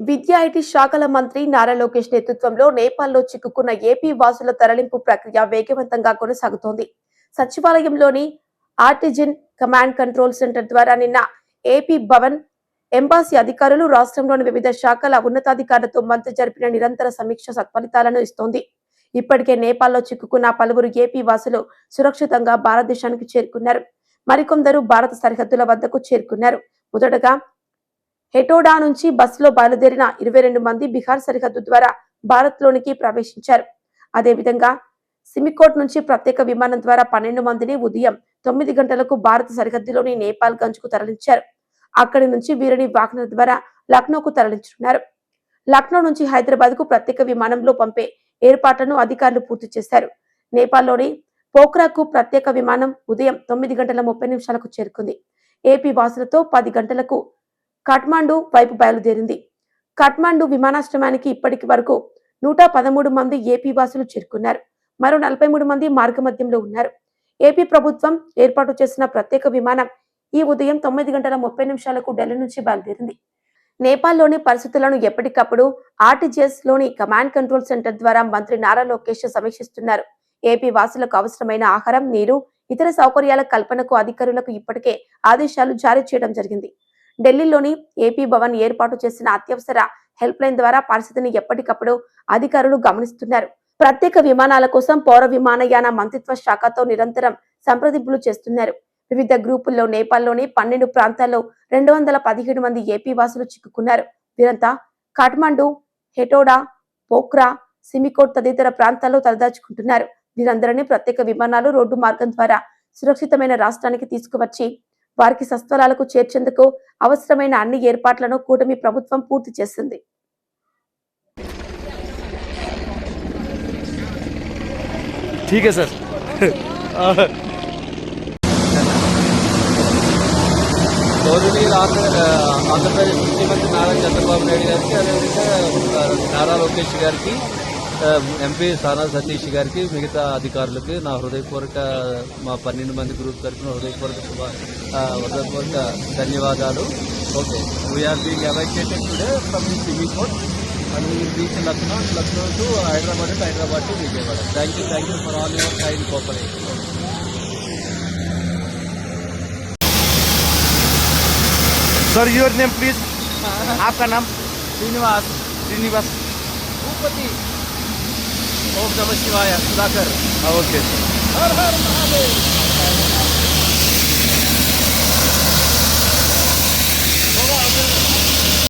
విద్యా ఐటీ శాఖల మంత్రి నారా లోకేష్ నేతృత్వంలో నేపాల్లో చిక్కుకున్న ఏపీ వాసుల తరలింపు ప్రక్రియ వేగవంతంగా కొనసాగుతోంది. సచివాలయంలోని ఆర్టిజిన్ కమాండ్ కంట్రోల్ సెంటర్ ద్వారా నిన్న ఏపీ భవన్ ఎంబాసీ అధికారులు రాష్ట్రంలోని వివిధ శాఖల ఉన్నతాధికారులతో మంత్రి జరిపిన నిరంతర సమీక్ష సత్ఫలితాలను ఇస్తోంది. ఇప్పటికే నేపాల్లో చిక్కుకున్న పలువురు ఏపీ వాసులు సురక్షితంగా భారతదేశానికి చేరుకున్నారు. మరికొందరు భారత సరిహద్దుల వద్దకు చేరుకున్నారు. మొదటగా హెటోడా నుంచి బస్సులో బయలుదేరిన ఇరవై రెండు మంది బీహార్ సరిహద్దు ద్వారా భారత్ లోనికి ప్రవేశించారు అదేవిధంగా సిమికోట్ నుంచి ప్రత్యేక విమానం ద్వారా పన్నెండు మందిని ఉదయం తొమ్మిది గంటలకు భారత సరిహద్దులోని నేపాల్ గంజ్కు తరలించారు. అక్కడి నుంచి వీరిని వాహన ద్వారా లక్నోకు తరలించనున్నారు. లక్నో నుంచి హైదరాబాద్కు ప్రత్యేక విమానంలో పంపే ఏర్పాట్లను అధికారులు పూర్తి చేశారు. నేపాల్లోని పోఖ్రాకు ప్రత్యేక విమానం ఉదయం తొమ్మిది గంటల ముప్పై నిమిషాలకు చేరుకుంది. ఏపీ వాసులతో పది గంటలకు కఠ్మాండు వైపు బయలుదేరింది. కఠ్మాండు విమానాశ్రయానికి ఇప్పటికి వరకు నూట పదమూడు మంది ఏపీ వాసులు చేరుకున్నారు. మరో నలభై మూడు మంది మార్గమధ్యంలో ఉన్నారు. ఏపీ ప్రభుత్వం ఏర్పాటు చేసిన ప్రత్యేక విమానం ఈ ఉదయం తొమ్మిది గంటల ముప్పై నిమిషాలకు ఢిల్లీ నుంచి బయలుదేరింది. నేపాల్లోని పరిస్థితులను ఎప్పటికప్పుడు ఆర్టీజీఎస్లోని కమాండ్ కంట్రోల్ సెంటర్ ద్వారా మంత్రి నారా లోకేష్ సమీక్షిస్తున్నారు. ఏపీ వాసులకు అవసరమైన ఆహారం నీరు ఇతర సౌకర్యాల కల్పనకు అధికారులకు ఇప్పటికే ఆదేశాలు జారీ చేయడం జరిగింది. ఢిల్లీలోని ఏపీ భవన్ ఏర్పాటు చేసిన అత్యవసర హెల్ప్ లైన్ ద్వారా పరిస్థితిని ఎప్పటికప్పుడు అధికారులు గమనిస్తున్నారు. ప్రత్యేక విమానాల కోసం పౌర విమానయాన మంత్రిత్వ శాఖతో నిరంతరం సంప్రదింపులు చేస్తున్నారు. వివిధ గ్రూపుల్లో నేపాల్లోని పన్నెండు ప్రాంతాల్లో రెండు వందల పదిహేడు మంది ఏపీ వాసులు చిక్కుకున్నారు. వీరంతా కాఠ్మండు హెటోడా పోక్రా సిమికోట్ తదితర ప్రాంతాల్లో తలదాచుకుంటున్నారు. వీరందరినీ ప్రత్యేక విమానాలు రోడ్డు మార్గం ద్వారా సురక్షితమైన రాష్ట్రానికి తీసుకువచ్చి వారికి సస్వలాలకు చేర్చేందుకు అవసరమైన అన్ని ఏర్పాట్లను కూటమి ప్రభుత్వం పూర్తి చేసింది ठीक है सर గౌరవనీయులు ఆంధ్ర ఆంధ్రప్రదేశ్ ముఖ్యమంత్రి నారా చంద్రబాబు నాయుడు గారికి అదేవిధంగా నారా లోకేష్ గారికి ఆ, ఎంపీ సానా సతీష్ గారికి మిగతా అధికారులకి నా హృదయపూర్వక మా పన్నెండు మంది గ్రూప్ తరఫున హృదయపూర్వక శుభ ఆ, హృదయపూర్వక ధన్యవాదాలు okay we are being evacuated today from the Simikot and we reach Lucknow Lucknow to Hyderabad and Hyderabad to Vijayawada thank you thank you for all your kind cooperation sir your name please आपका नाम శ్రీనివాస్ श्रीनिवास భూపతి ఓం నమ శివాయ Sudhakar. Okay. Sir Har Har Mahadev.